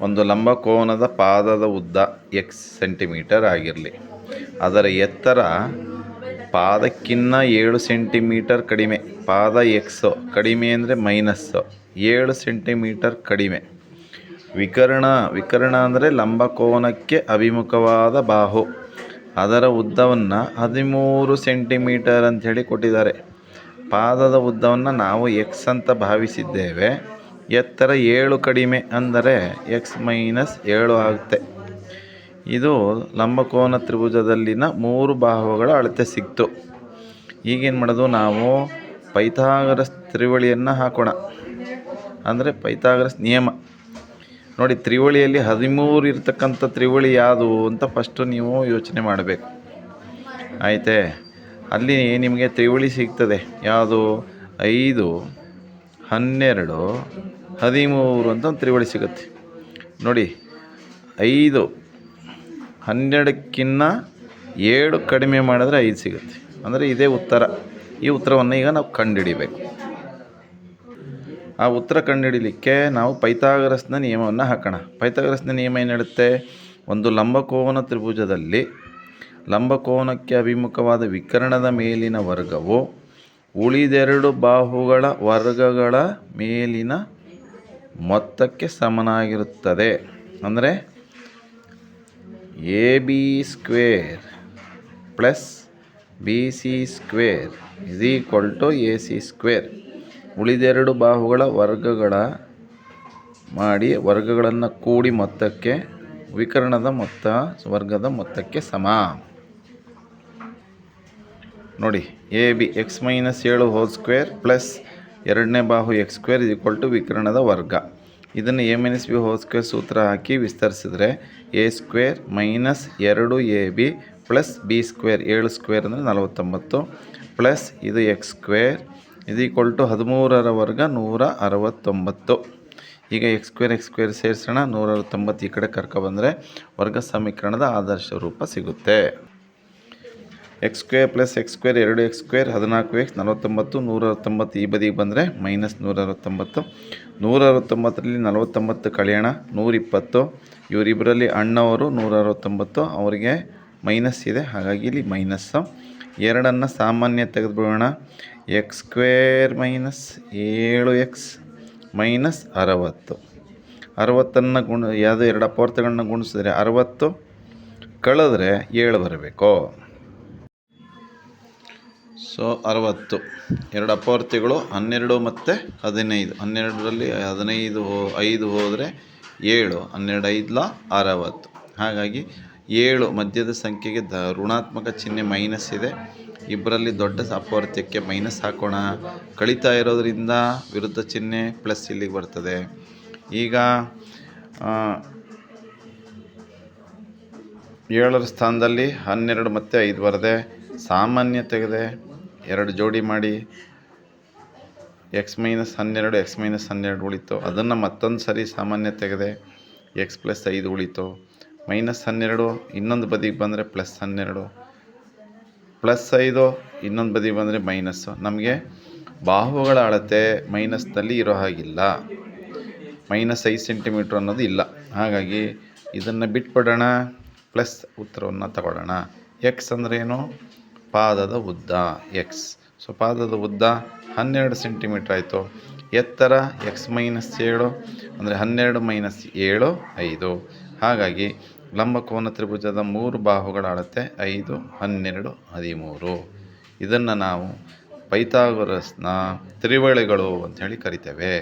ಒಂದು ಲಂಬಕೋನದ ಪಾದದ ಉದ್ದ ಎಕ್ಸ್ ಸೆಂಟಿಮೀಟರ್ ಆಗಿರಲಿ. ಅದರ ಎತ್ತರ ಪಾದಕ್ಕಿನ್ನ ಏಳು ಸೆಂಟಿಮೀಟರ್ ಕಡಿಮೆ. ಪಾದ ಎಕ್ಸು ಕಡಿಮೆ ಅಂದರೆ ಮೈನಸ್ಸು ಏಳು ಸೆಂಟಿಮೀಟರ್ ಕಡಿಮೆ. ವಿಕರ್ಣ ವಿಕರ್ಣ ಅಂದರೆ ಲಂಬಕೋನಕ್ಕೆ ಅಭಿಮುಖವಾದ ಬಾಹು. ಅದರ ಉದ್ದವನ್ನು ಹದಿಮೂರು ಸೆಂಟಿಮೀಟರ್ ಅಂಥೇಳಿ ಕೊಟ್ಟಿದ್ದಾರೆ. ಪಾದದ ಉದ್ದವನ್ನು ನಾವು ಎಕ್ಸ್ ಅಂತ ಭಾವಿಸಿದ್ದೇವೆ. ಎತ್ತರ ಏಳು ಕಡಿಮೆ ಅಂದರೆ ಎಕ್ಸ್ ಮೈನಸ್ ಏಳು ಆಗುತ್ತೆ. ಇದು ಲಂಬಕೋನ ತ್ರಿಭುಜದಲ್ಲಿನ ಮೂರು ಬಾಹುಗಳ ಅಳತೆ ಸಿಕ್ತು. ಈಗೇನು ಮಾಡೋದು? ನಾವು ಪೈಥಾಗರಸ್ ತ್ರಿವಳಿಯನ್ನು ಹಾಕೋಣ. ಅಂದರೆ ಪೈಥಾಗರಸ್ ನಿಯಮ. ನೋಡಿ, ತ್ರಿವಳಿಯಲ್ಲಿ ಹದಿಮೂರು ಇರ್ತಕ್ಕಂಥ ತ್ರಿವಳಿ ಯಾವುದು ಅಂತ ಫಸ್ಟು ನೀವು ಯೋಚನೆ ಮಾಡಬೇಕು. ಆಯಿತೇ? ಅಲ್ಲಿ ನಿಮಗೆ ತ್ರಿವಳಿ ಸಿಗ್ತದೆ. ಯಾವುದು? ಐದು, ಹನ್ನೆರಡು ಹದಿಮೂರು ಅಂತ ಒಂದು ತ್ರಿವಳಿ ಸಿಗುತ್ತೆ. ನೋಡಿ, ಐದು ಹನ್ನೆರಡಕ್ಕಿನ್ನ ಏಳು ಕಡಿಮೆ ಮಾಡಿದ್ರೆ ಐದು ಸಿಗುತ್ತೆ. ಅಂದರೆ ಇದೇ ಉತ್ತರ. ಈ ಉತ್ತರವನ್ನು ಈಗ ನಾವು ಕಂಡುಹಿಡಿಬೇಕು. ಆ ಉತ್ತರ ಕಂಡುಹಿಡಿಲಿಕ್ಕೆ ನಾವು ಪೈಥಾಗರಸ್ನ ನಿಯಮವನ್ನು ಹಾಕೋಣ. ಪೈಥಾಗರಸ್ನ ನಿಯಮ ಏನು ಹೇಳುತ್ತೆ ಒಂದು ಲಂಬಕೋನ ತ್ರಿಭುಜದಲ್ಲಿ ಲಂಬಕೋನಕ್ಕೆ ಅಭಿಮುಖವಾದ ವಿಕರಣದ ಮೇಲಿನ ವರ್ಗವು ಉಳಿದೆರಡು ಬಾಹುಗಳ ವರ್ಗಗಳ ಮೇಲಿನ ಮೊತ್ತಕ್ಕೆ ಸಮನಾಗಿರುತ್ತದೆ. ಅಂದರೆ A B square plus B C square is equal to A C square. ಉಳಿದೆರಡು ಬಾಹುಗಳ ವರ್ಗಗಳ ಮಾಡಿ ವರ್ಗಗಳನ್ನು ಕೂಡಿ ಮೊತ್ತಕ್ಕೆ ವಿಕರಣದ ಮೊತ್ತ, ವರ್ಗದ ಮೊತ್ತಕ್ಕೆ ಸಮ. ನೋಡಿ, ಎ ಬಿ, ಎಕ್ಸ್ ಮೈನಸ್ ಏಳು ಹೋಲ್ ಸ್ಕ್ವೇರ್ ಪ್ಲಸ್ ಎರಡನೇ ಬಾಹು X square is equal to ವಿಕರ್ಣದ ವರ್ಗ. ಇದನ್ನು A minus B whole square ಸೂತ್ರ ಹಾಕಿ ವಿಸ್ತರಿಸಿದ್ರೆ ಎ ಸ್ಕ್ವೇರ್ ಮೈನಸ್ ಎರಡು A B plus B square ಏಳು ಸ್ಕ್ವೇರ್ ಅಂದರೆ ನಲವತ್ತೊಂಬತ್ತು ಪ್ಲಸ್ ಇದು ಎಕ್ಸ್ ಸ್ಕ್ವೇರ್ ಇದು ಈಕ್ವಲ್ ಟು ಹದಿಮೂರರ ವರ್ಗ ನೂರ ಅರವತ್ತೊಂಬತ್ತು. ಈಗ ಎಕ್ಸ್ ಸ್ಕ್ವೇರ್ ಎಕ್ಸ್ ಸ್ಕ್ವೇರ್ ಸೇರಿಸೋಣ, ನೂರ ಅರವತ್ತೊಂಬತ್ತು ಈ ಕಡೆ ಕರ್ಕೊಬಂದರೆ ವರ್ಗ ಸಮೀಕರಣದ ಆದರ್ಶ ರೂಪ ಸಿಗುತ್ತೆ. X square plus X square ಎರಡು ಎಕ್ಸ್ ಸ್ಕ್ವೇರ್ ಹದಿನಾಲ್ಕು ಎಕ್ಸ್ ನಲವತ್ತೊಂಬತ್ತು ನೂರ ಅರವತ್ತೊಂಬತ್ತು ಈ ಬದಿಗೆ ಬಂದರೆ ಮೈನಸ್ ನೂರ ಅರವತ್ತೊಂಬತ್ತು ನೂರ ಅರವತ್ತೊಂಬತ್ತರಲ್ಲಿ ನಲವತ್ತೊಂಬತ್ತು ಕಳೆಯೋಣ ನೂರಿಪ್ಪತ್ತು. ಇವರಿಬ್ಬರಲ್ಲಿ ಅಣ್ಣವರು ನೂರ ಅರವತ್ತೊಂಬತ್ತು ಅವರಿಗೆ ಮೈನಸ್ ಇದೆ, ಹಾಗಾಗಿ ಇಲ್ಲಿ ಮೈನಸ್ಸು ಎರಡನ್ನು ಸಾಮಾನ್ಯ ತೆಗೆದುಬಿಡೋಣ ಎಕ್ಸ್ ಸ್ಕ್ವೇರ್ ಮೈನಸ್ ಏಳು ಎಕ್ಸ್ ಮೈನಸ್ ಅರವತ್ತು. ಅರವತ್ತನ್ನು ಗುಣ, ಯಾವುದೋ ಎರಡು ಅಪವರ್ತಗಳನ್ನ ಗುಣಿಸಿದರೆ ಅರವತ್ತು. ಕಳೆದ್ರೆ ಏಳು ಬರಬೇಕು. ಸೊ, ಅರವತ್ತು. ಎರಡು ಅಪವರ್ತಿಗಳು, ಹನ್ನೆರಡು ಮತ್ತು ಹದಿನೈದು. ಹನ್ನೆರಡರಲ್ಲಿ ಹದಿನೈದು ಹೋ, ಐದು ಹೋದರೆ ಏಳು. ಹನ್ನೆರಡು ಐದ್ಲ ಅರವತ್ತು. ಹಾಗಾಗಿ, ಏಳು ಮಧ್ಯದ ಸಂಖ್ಯೆಗೆ ದ, ಋಣಾತ್ಮಕ ಚಿಹ್ನೆ ಮೈನಸ್ ಇದೆ. ಇಬ್ಬರಲ್ಲಿ ದೊಡ್ಡ ಅಪವರ್ತ್ಯಕ್ಕೆ ಮೈನಸ್ ಹಾಕೋಣ. ಕಳೀತಾ ಇರೋದರಿಂದ ವಿರುದ್ಧ ಚಿಹ್ನೆ ಪ್ಲಸ್ ಇಲ್ಲಿಗೆ ಬರ್ತದೆ. ಈಗ ಏಳರ ಸ್ಥಾನದಲ್ಲಿ ಹನ್ನೆರಡು ಮತ್ತು ಐದು ಬರದೆ, ಸಾಮಾನ್ಯ ತೆಗೆದೆ ಎರಡು ಜೋಡಿ ಮಾಡಿ. ಎಕ್ಸ್ ಮೈನಸ್ ಹನ್ನೆರಡು ಎಕ್ಸ್ ಮೈನಸ್ ಹನ್ನೆರಡು ಉಳಿತು. ಅದನ್ನು ಮತ್ತೊಂದು ಸರಿ ಸಾಮಾನ್ಯ ತೆಗೆದೆ. ಎಕ್ಸ್ ಪ್ಲಸ್ ಐದು ಉಳಿತು. ಮೈನಸ್ ಹನ್ನೆರಡು, ಇನ್ನೊಂದು ಬದಿಗೆ ಬಂದರೆ ಪ್ಲಸ್ ಹನ್ನೆರಡು. ಪ್ಲಸ್ ಐದು, ಇನ್ನೊಂದು ಬದಿಗೆ ಬಂದರೆ ಮೈನಸ್ಸು ನಮಗೆ ಬಾಹುಗಳ ಅಳತೆ ಮೈನಸ್ನಲ್ಲಿ ಇರೋ ಹಾಗಿಲ್ಲ. ಮೈನಸ್ ಐದು ಸೆಂಟಿಮೀಟ್ರ್ ಅನ್ನೋದು ಇಲ್ಲ. ಹಾಗಾಗಿ ಇದನ್ನು ಬಿಟ್ಬಿಡೋಣ. ಪ್ಲಸ್ ಉತ್ತರವನ್ನು ತಗೊಳ್ಳೋಣ. ಎಕ್ಸ್ ಅಂದ್ರೇನು ಪಾದದ ಉದ್ದ ಎಕ್ಸ್ ಸೊ ಪಾದದ ಉದ್ದ ಹನ್ನೆರಡು ಸೆಂಟಿಮೀಟ್ರ್ ಆಯಿತು. ಎತ್ತರ ಎಕ್ಸ್ ಮೈನಸ್ ಏಳು, ಅಂದರೆ ಹನ್ನೆರಡು ಮೈನಸ್ ಏಳು, ಐದು. ಹಾಗಾಗಿ ಲಂಬಕೋನ ತ್ರಿಭುಜದ ಮೂರು ಬಾಹುಗಳ ಅಳತೆ ಐದು, ಹನ್ನೆರಡು, ಹದಿಮೂರು. ಇದನ್ನು ನಾವು ಪೈಥಾಗೊರಸ್ನ ತ್ರಿವಳಿಗಳು ಅಂಥೇಳಿ ಕರಿತೇವೆ.